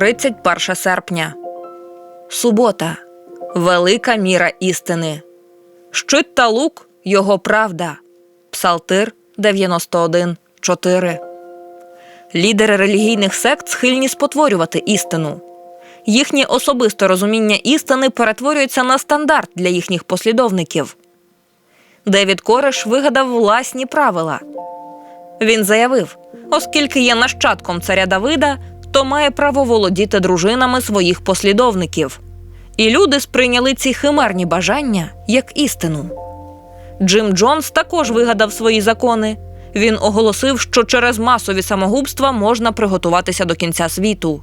31 серпня. Субота. Велика міра істини. Щит та лук його правда. Псалтир 91.4. Лідери релігійних сект схильні спотворювати істину. Їхнє особисте розуміння істини перетворюється на стандарт для їхніх послідовників. Девід Кореш вигадав власні правила. Він заявив: оскільки є нащадком царя Давида, то має право володіти дружинами своїх послідовників. І люди сприйняли ці химерні бажання як істину. Джим Джонс також вигадав свої закони. Він оголосив, що через масові самогубства можна приготуватися до кінця світу.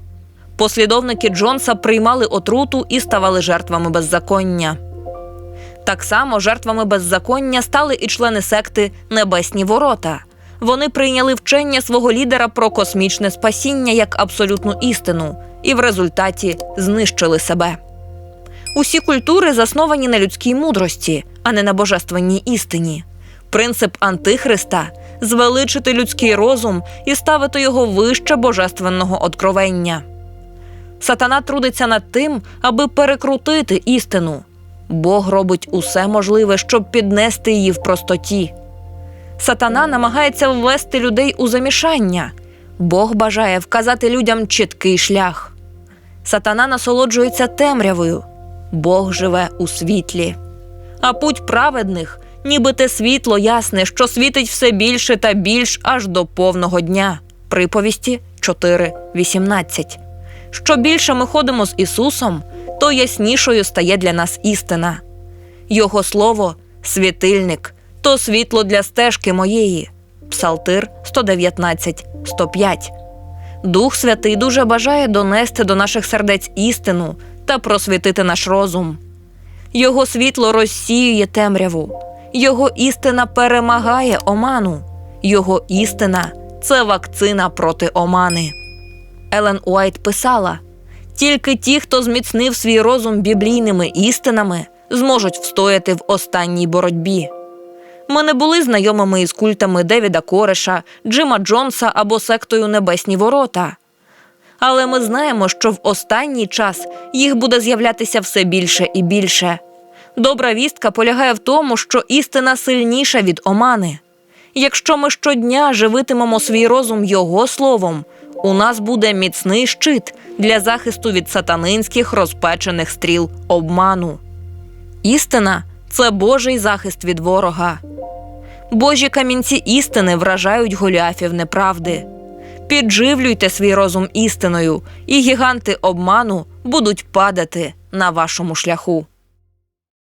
Послідовники Джонса приймали отруту і ставали жертвами беззаконня. Так само жертвами беззаконня стали і члени секти Небесні Ворота. Вони прийняли вчення свого лідера про космічне спасіння як абсолютну істину і в результаті знищили себе. Усі культури засновані на людській мудрості, а не на божественній істині. Принцип Антихриста звеличити людський розум і ставити його вище божественного откровення. Сатана трудиться над тим, аби перекрутити істину. Бог робить усе можливе, щоб піднести її в простоті. Сатана намагається ввести людей у замішання. Бог бажає вказати людям чіткий шлях. Сатана насолоджується темрявою. Бог живе у світлі. А путь праведних, ніби те світло ясне, що світить все більше та більш аж до повного дня. Приповісті 4.18. Що більше ми ходимо з Ісусом, то яснішою стає для нас істина. Його слово світильник, то світло для стежки моєї. Псалтир 119, 105. Дух Святий дуже бажає донести до наших сердець істину та просвітити наш розум. Його світло розсіює темряву, його істина перемагає оману, його істина це вакцина проти омани. Елен Уайт писала: тільки ті, хто зміцнив свій розум біблійними істинами, зможуть встояти в останній боротьбі. Ми не були знайомими із культами Девіда Кореша, Джима Джонса або сектою Небесні Ворота. Але ми знаємо, що в останній час їх буде з'являтися все більше і більше. Добра вістка полягає в тому, що істина сильніша від омани. Якщо ми щодня живитимемо свій розум Його словом, у нас буде міцний щит для захисту від сатанинських розпечених стріл обману. Істина це Божий захист від ворога. Божі камінці істини вражають голіафів неправди. Підживлюйте свій розум істиною, і гіганти обману будуть падати на вашому шляху.